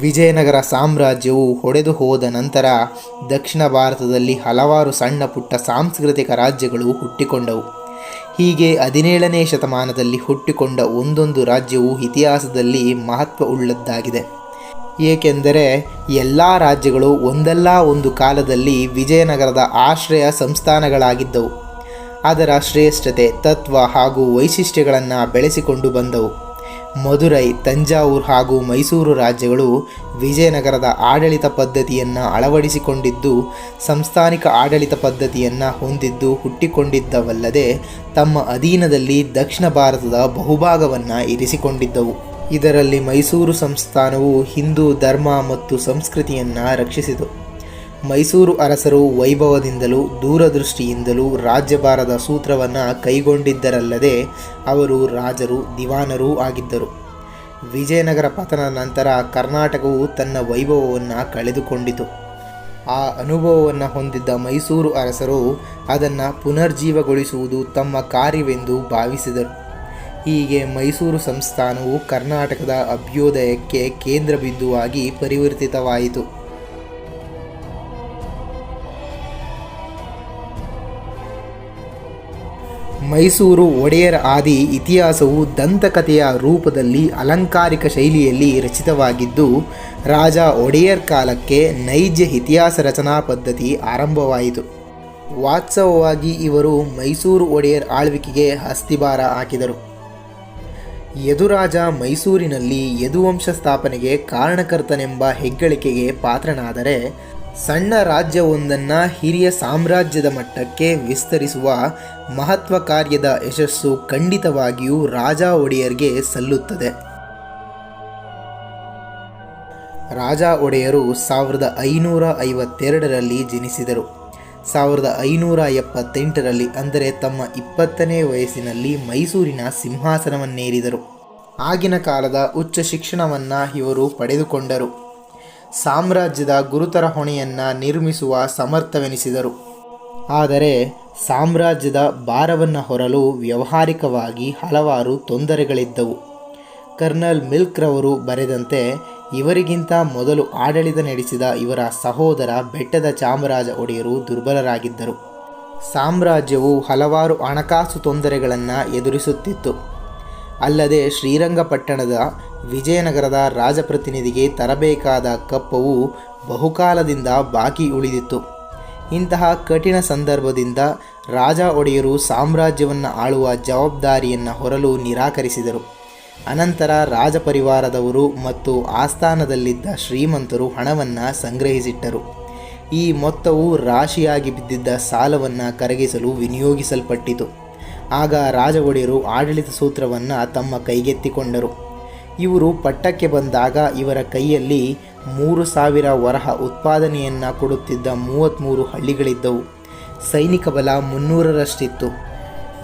ವಿಜಯನಗರ ಸಾಮ್ರಾಜ್ಯವು ಹೊಡೆದು ಹೋದ ನಂತರ ದಕ್ಷಿಣ ಭಾರತದಲ್ಲಿ ಹಲವಾರು ಸಣ್ಣ ಪುಟ್ಟ ಸಾಂಸ್ಕೃತಿಕ ರಾಜ್ಯಗಳು ಹುಟ್ಟಿಕೊಂಡವು. ಹೀಗೆ ಹದಿನೇಳನೇ ಶತಮಾನದಲ್ಲಿ ಹುಟ್ಟಿಕೊಂಡ ಒಂದೊಂದು ರಾಜ್ಯವು ಇತಿಹಾಸದಲ್ಲಿ ಮಹತ್ವವುಳ್ಳದ್ದಾಗಿದೆ. ಏಕೆಂದರೆ ಎಲ್ಲ ರಾಜ್ಯಗಳು ಒಂದಲ್ಲ ಒಂದು ಕಾಲದಲ್ಲಿ ವಿಜಯನಗರದ ಆಶ್ರಯ ಸಂಸ್ಥಾನಗಳಾಗಿದ್ದವು. ಅದರ ಶ್ರೇಷ್ಠತೆ, ತತ್ವ ಹಾಗೂ ವೈಶಿಷ್ಟ್ಯಗಳನ್ನು ಬೆಳೆಸಿಕೊಂಡು ಬಂದವು. ಮದುರೈ ತಂಜಾವೂರು ಹಾಗೂ ಮೈಸೂರು ರಾಜ್ಯಗಳು ವಿಜಯನಗರದ ಆಡಳಿತ ಪದ್ಧತಿಯನ್ನು ಅಳವಡಿಸಿಕೊಂಡಿದ್ದು, ಸಂಸ್ಥಾನಿಕ ಆಡಳಿತ ಪದ್ಧತಿಯನ್ನು ಹೊಂದಿದ್ದು ಹುಟ್ಟಿಕೊಂಡಿದ್ದವಲ್ಲದೆ ತಮ್ಮ ಅಧೀನದಲ್ಲಿ ದಕ್ಷಿಣ ಭಾರತದ ಬಹುಭಾಗವನ್ನು ಇರಿಸಿಕೊಂಡಿದ್ದವು. ಇದರಲ್ಲಿ ಮೈಸೂರು ಸಂಸ್ಥಾನವು ಹಿಂದೂ ಧರ್ಮ ಮತ್ತು ಸಂಸ್ಕೃತಿಯನ್ನು ರಕ್ಷಿಸಿತು. ಮೈಸೂರು ಅರಸರು ವೈಭವದಿಂದಲೂ ದೂರದೃಷ್ಟಿಯಿಂದಲೂ ರಾಜ್ಯಭಾರದ ಸೂತ್ರವನ್ನು ಕೈಗೊಂಡಿದ್ದರಲ್ಲದೆ ಅವರು ರಾಜರು, ದಿವಾನರೂ ಆಗಿದ್ದರು. ವಿಜಯನಗರ ಪತನ ನಂತರ ಕರ್ನಾಟಕವು ತನ್ನ ವೈಭವವನ್ನು ಕಳೆದುಕೊಂಡಿತು. ಆ ಅನುಭವವನ್ನು ಹೊಂದಿದ್ದ ಮೈಸೂರು ಅರಸರು ಅದನ್ನು ಪುನರ್ಜೀವಗೊಳಿಸುವುದು ತಮ್ಮ ಕಾರ್ಯವೆಂದು ಭಾವಿಸಿದರು. ಹೀಗೆ ಮೈಸೂರು ಸಂಸ್ಥಾನವು ಕರ್ನಾಟಕದ ಅಭ್ಯೋದಯಕ್ಕೆ ಕೇಂದ್ರ ಬಿಂದುವಾಗಿ ಪರಿವರ್ತಿತವಾಯಿತು. ಮೈಸೂರು ಒಡೆಯರ ಆದಿ ಇತಿಹಾಸವು ದಂತಕಥೆಯ ರೂಪದಲ್ಲಿ ಅಲಂಕಾರಿಕ ಶೈಲಿಯಲ್ಲಿ ರಚಿತವಾಗಿದ್ದು, ರಾಜ ಒಡೆಯರ್ ಕಾಲಕ್ಕೆ ನೈಜ ಇತಿಹಾಸ ರಚನಾ ಪದ್ಧತಿ ಆರಂಭವಾಯಿತು. ವಾಸ್ತವವಾಗಿ ಇವರು ಮೈಸೂರು ಒಡೆಯರ್ ಆಳ್ವಿಕೆಗೆ ಅಸ್ಥಿಭಾರ ಹಾಕಿದರು. ಯದುರಾಜ ಮೈಸೂರಿನಲ್ಲಿ ಯದುವಂಶ ಸ್ಥಾಪನೆಗೆ ಕಾರಣಕರ್ತನೆಂಬ ಹೆಗ್ಗಳಿಕೆಗೆ ಪಾತ್ರನಾದರೆ ಸಣ್ಣ ರಾಜ್ಯವೊಂದನ್ನು ಹಿರಿಯ ಸಾಮ್ರಾಜ್ಯದ ಮಟ್ಟಕ್ಕೆ ವಿಸ್ತರಿಸುವ ಮಹತ್ವ ಕಾರ್ಯದ ಯಶಸ್ಸು ಖಂಡಿತವಾಗಿಯೂ ರಾಜ ಒಡೆಯರ್ಗೆ ಸಲ್ಲುತ್ತದೆ. ರಾಜ ಒಡೆಯರು ಸಾವಿರದ ಐನೂರ ಐವತ್ತೆರಡರಲ್ಲಿ ಜನಿಸಿದರು. ಸಾವಿರದ ಐನೂರ ಎಪ್ಪತ್ತೆಂಟರಲ್ಲಿ ಅಂದರೆ ತಮ್ಮ ಇಪ್ಪತ್ತನೇ ವಯಸ್ಸಿನಲ್ಲಿ ಮೈಸೂರಿನ ಸಿಂಹಾಸನವನ್ನೇರಿದರು. ಆಗಿನ ಕಾಲದ ಉಚ್ಚ ಶಿಕ್ಷಣವನ್ನು ಇವರು ಪಡೆದುಕೊಂಡರು. ಸಾಮ್ರಾಜ್ಯದ ಗುರುತರ ಹೊಣೆಯನ್ನು ನಿರ್ಮಿಸುವ ಸಮರ್ಥವೆನಿಸಿದರು. ಆದರೆ ಸಾಮ್ರಾಜ್ಯದ ಭಾರವನ್ನು ಹೊರಲು ವ್ಯಾವಹಾರಿಕವಾಗಿ ಹಲವಾರು ತೊಂದರೆಗಳಿದ್ದವು. ಕರ್ನಲ್ ಮಿಲ್ಕ್ರವರು ಬರೆದಂತೆ, ಇವರಿಗಿಂತ ಮೊದಲು ಆಡಳಿತ ನಡೆಸಿದ ಇವರ ಸಹೋದರ ಬೆಟ್ಟದ ಚಾಮರಾಜ ಒಡೆಯರು ದುರ್ಬಲರಾಗಿದ್ದರು. ಸಾಮ್ರಾಜ್ಯವು ಹಲವಾರು ಹಣಕಾಸು ತೊಂದರೆಗಳನ್ನು ಎದುರಿಸುತ್ತಿತ್ತು. ಅಲ್ಲದೆ ಶ್ರೀರಂಗಪಟ್ಟಣದ ವಿಜಯನಗರದ ರಾಜಪ್ರತಿನಿಧಿಗೆ ತರಬೇಕಾದ ಕಪ್ಪವು ಬಹುಕಾಲದಿಂದ ಬಾಕಿ ಉಳಿದಿತ್ತು. ಇಂತಹ ಕಠಿಣ ಸಂದರ್ಭದಿಂದ ರಾಜ ಒಡೆಯರು ಸಾಮ್ರಾಜ್ಯವನ್ನು ಆಳುವ ಜವಾಬ್ದಾರಿಯನ್ನು ಹೊರಲು ನಿರಾಕರಿಸಿದರು. ಅನಂತರ ರಾಜಪರಿವಾರದವರು ಮತ್ತು ಆಸ್ಥಾನದಲ್ಲಿದ್ದ ಶ್ರೀಮಂತರು ಹಣವನ್ನು ಸಂಗ್ರಹಿಸಿಟ್ಟರು. ಈ ಮೊತ್ತವು ರಾಶಿಯಾಗಿ ಬಿದ್ದಿದ್ದ ಸಾಲವನ್ನು ಕರಗಿಸಲು ವಿನಿಯೋಗಿಸಲ್ಪಟ್ಟಿತು. ಆಗ ರಾಜ ಒಡೆಯರು ಆಡಳಿತ ಸೂತ್ರವನ್ನು ತಮ್ಮ ಕೈಗೆತ್ತಿಕೊಂಡರು. ಇವರು ಪಟ್ಟಕ್ಕೆ ಬಂದಾಗ ಇವರ ಕೈಯಲ್ಲಿ ಮೂರು ಸಾವಿರ ವರಹ ಉತ್ಪಾದನೆಯನ್ನು ಕೊಡುತ್ತಿದ್ದ ಮೂವತ್ತ್ಮೂರು ಹಳ್ಳಿಗಳಿದ್ದವು. ಸೈನಿಕ ಬಲ ಮುನ್ನೂರರಷ್ಟಿತ್ತು.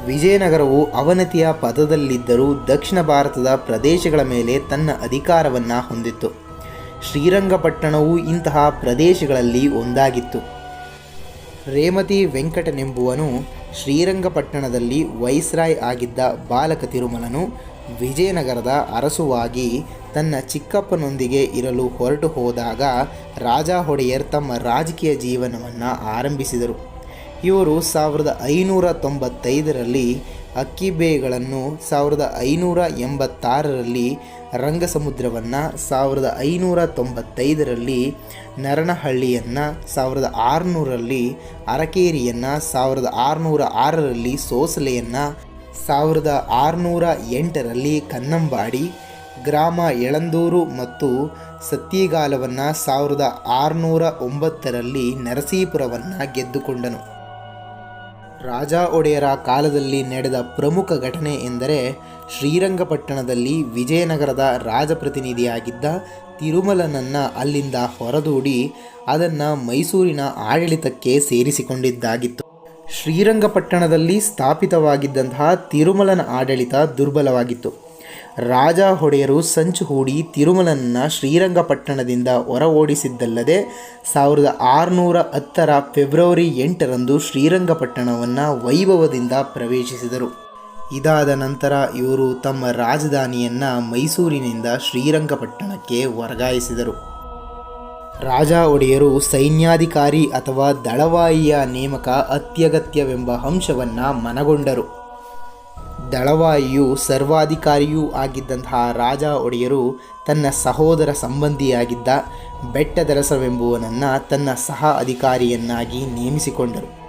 ವಿಜಯನಗರವು ಅವನತಿಯ ಪದದಲ್ಲಿದ್ದರೂ ದಕ್ಷಿಣ ಭಾರತದ ಪ್ರದೇಶಗಳ ಮೇಲೆ ತನ್ನ ಅಧಿಕಾರವನ್ನು ಹೊಂದಿತ್ತು. ಶ್ರೀರಂಗಪಟ್ಟಣವು ಇಂತಹ ಪ್ರದೇಶಗಳಲ್ಲಿ ಒಂದಾಗಿತ್ತು. ರೇಮತಿ ವೆಂಕಟನೆಂಬುವನು ಶ್ರೀರಂಗಪಟ್ಟಣದಲ್ಲಿ ವೈಸ್ರಾಯ್ ಆಗಿದ್ದ ಬಾಲಕ ತಿರುಮಲನು ವಿಜಯನಗರದ ಅರಸುವಾಗಿ ತನ್ನ ಚಿಕ್ಕಪ್ಪನೊಂದಿಗೆ ಇರಲು ಹೊರಟು ಹೋದಾಗ ರಾಜ ಒಡೆಯರ್ ತಮ್ಮ ರಾಜಕೀಯ ಜೀವನವನ್ನು ಆರಂಭಿಸಿದರು. ಇವರು ಸಾವಿರದ ಐನೂರ ತೊಂಬತ್ತೈದರಲ್ಲಿ ಅಕ್ಕಿಬೇಗಳನ್ನು ಸಾವಿರದ ಐನೂರ ಎಂಬತ್ತಾರರಲ್ಲಿ ರಂಗಸಮುದ್ರವನ್ನು, ಸಾವಿರದ ಐನೂರ ತೊಂಬತ್ತೈದರಲ್ಲಿ ನರಣಹಳ್ಳಿಯನ್ನು ಸಾವಿರದ ಆರುನೂರಲ್ಲಿ ಅರಕೇರಿಯನ್ನು, ಸಾವಿರದ ಆರುನೂರ ಆರರಲ್ಲಿ ಸೋಸಲೆಯನ್ನು, ಸಾವಿರದ ಆರುನೂರ ಎಂಟರಲ್ಲಿ ಕನ್ನಂಬಾಡಿ, ಗ್ರಾಮ ಎಳಂದೂರು ಮತ್ತು ಸತ್ಯಗಾಲವನ್ನು ಸಾವಿರದ ಆರುನೂರ ಒಂಬತ್ತರಲ್ಲಿ ನರಸೀಪುರವನ್ನು ಗೆದ್ದುಕೊಂಡನು. ರಾಜ ಒಡೆಯರ ಕಾಲದಲ್ಲಿ ನಡೆದ ಪ್ರಮುಖ ಘಟನೆ ಎಂದರೆ ಶ್ರೀರಂಗಪಟ್ಟಣದಲ್ಲಿ ವಿಜಯನಗರದ ರಾಜಪ್ರತಿನಿಧಿಯಾಗಿದ್ದ ತಿರುಮಲನನ್ನು ಅಲ್ಲಿಂದ ಹೊರದೂಡಿ ಅದನ್ನು ಮೈಸೂರಿನ ಆಡಳಿತಕ್ಕೆ ಸೇರಿಸಿಕೊಂಡಿದ್ದಾಗಿತ್ತು. ಶ್ರೀರಂಗಪಟ್ಟಣದಲ್ಲಿ ಸ್ಥಾಪಿತವಾಗಿದ್ದಂತಹ ತಿರುಮಲನ ಆಡಳಿತ ದುರ್ಬಲವಾಗಿತ್ತು. ರಾಜ ಒಡೆಯರು ಸಂಚು ಹೂಡಿ ತಿರುಮಲನ್ನು ಶ್ರೀರಂಗಪಟ್ಟಣದಿಂದ ಹೊರ ಓಡಿಸಿದ್ದಲ್ಲದೆ ಸಾವಿರದ ಆರುನೂರ ಹತ್ತರ ಫೆಬ್ರವರಿ ಎಂಟರಂದು ಶ್ರೀರಂಗಪಟ್ಟಣವನ್ನು ವೈಭವದಿಂದ ಪ್ರವೇಶಿಸಿದರು. ಇದಾದ ನಂತರ ಇವರು ತಮ್ಮ ರಾಜಧಾನಿಯನ್ನು ಮೈಸೂರಿನಿಂದ ಶ್ರೀರಂಗಪಟ್ಟಣಕ್ಕೆ ವರ್ಗಾಯಿಸಿದರು. ರಾಜ ಒಡೆಯರು ಸೈನ್ಯಾಧಿಕಾರಿ ಅಥವಾ ದಳವಾಯಿಯ ನೇಮಕ ಅತ್ಯಗತ್ಯವೆಂಬ ಅಂಶವನ್ನು ಮನಗೊಂಡರು. ದಳವಾಯಿಯು ಸರ್ವಾಧಿಕಾರಿಯೂ ಆಗಿದ್ದಂತಹ ರಾಜ ಒಡೆಯರು ತನ್ನ ಸಹೋದರ ಸಂಬಂಧಿಯಾಗಿದ್ದ ಬೆಟ್ಟದರಸವೆಂಬುವನನ್ನು ತನ್ನ ಸಹ ಅಧಿಕಾರಿಯನ್ನಾಗಿ ನೇಮಿಸಿಕೊಂಡರು.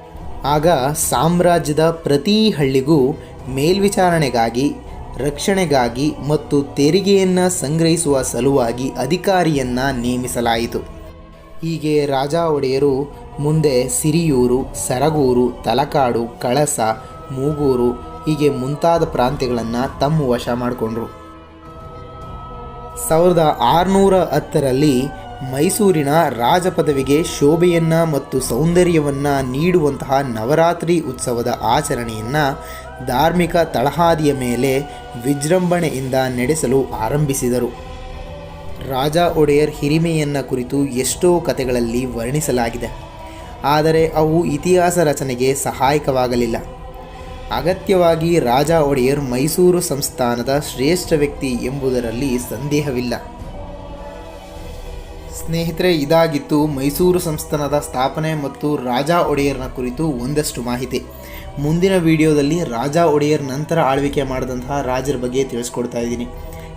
ಆಗ ಸಾಮ್ರಾಜ್ಯದ ಪ್ರತಿ ಹಳ್ಳಿಗೂ ಮೇಲ್ವಿಚಾರಣೆಗಾಗಿ, ರಕ್ಷಣೆಗಾಗಿ ಮತ್ತು ತೆರಿಗೆಯನ್ನು ಸಂಗ್ರಹಿಸುವ ಸಲುವಾಗಿ ಅಧಿಕಾರಿಯನ್ನು ನೇಮಿಸಲಾಯಿತು. ಹೀಗೆ ರಾಜ ಒಡೆಯರು ಮುಂದೆ ಸಿರಿಯೂರು, ಸರಗೂರು, ತಲಕಾಡು, ಕಳಸ, ಮೂಗೂರು ಹೀಗೆ ಮುಂತಾದ ಪ್ರಾಂತ್ಯಗಳನ್ನು ತಮ್ಮ ವಶ ಮಾಡಿಕೊಂಡ್ರು. ಸಾವಿರದ ಆರುನೂರ ಹತ್ತರಲ್ಲಿ ಮೈಸೂರಿನ ರಾಜಪದವಿಗೆ ಶೋಭೆಯನ್ನು ಮತ್ತು ಸೌಂದರ್ಯವನ್ನು ನೀಡುವಂತಹ ನವರಾತ್ರಿ ಉತ್ಸವದ ಆಚರಣೆಯನ್ನು ಧಾರ್ಮಿಕ ತಳಹಾದಿಯ ಮೇಲೆ ವಿಜೃಂಭಣೆಯಿಂದ ನಡೆಸಲು ಆರಂಭಿಸಿದರು. ರಾಜ ಒಡೆಯರ್ ಹಿರಿಮೆಯನ್ನು ಕುರಿತು ಎಷ್ಟೋ ಕಥೆಗಳಲ್ಲಿ ವರ್ಣಿಸಲಾಗಿದೆ. ಆದರೆ ಅವು ಇತಿಹಾಸ ರಚನೆಗೆ ಸಹಾಯಕವಾಗಲಿಲ್ಲ. ಅಗತ್ಯವಾಗಿ ರಾಜ ಒಡೆಯರ್ ಮೈಸೂರು ಸಂಸ್ಥಾನದ ಶ್ರೇಷ್ಠ ವ್ಯಕ್ತಿ ಎಂಬುದರಲ್ಲಿ ಸಂದೇಹವಿಲ್ಲ. ಸ್ನೇಹಿತರೆ, ಇದಾಗಿತ್ತು ಮೈಸೂರು ಸಂಸ್ಥಾನದ ಸ್ಥಾಪನೆ ಮತ್ತು ರಾಜ ಒಡೆಯರ್ನ ಕುರಿತು ಒಂದಷ್ಟು ಮಾಹಿತಿ. ಮುಂದಿನ ವಿಡಿಯೋದಲ್ಲಿ ರಾಜ ಒಡೆಯರ್ ನಂತರ ಆಳ್ವಿಕೆ ಮಾಡಿದಂತಹ ರಾಜರ ಬಗ್ಗೆ ತಿಳಿಸ್ಕೊಡ್ತಾ ಇದ್ದೀನಿ.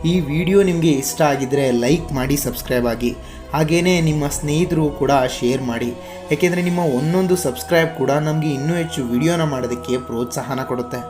ಈ ವಿಡಿಯೋ ನಿಮಗೆ ಇಷ್ಟ ಆಗಿದ್ದರೆ ಲೈಕ್ ಮಾಡಿ, ಸಬ್ಸ್ಕ್ರೈಬ್ ಆಗಿ. ಹಾಗೆಯೇ ನಿಮ್ಮ ಸ್ನೇಹಿತರು ಕೂಡ ಶೇರ್ ಮಾಡಿ. ಯಾಕೆಂದರೆ ನಿಮ್ಮ ಒಂದೊಂದು ಸಬ್ಸ್ಕ್ರೈಬ್ ಕೂಡ ನಮಗೆ ಇನ್ನೂ ಹೆಚ್ಚು ವಿಡಿಯೋನ ಮಾಡೋದಕ್ಕೆ ಪ್ರೋತ್ಸಾಹನ ಕೊಡುತ್ತೆ.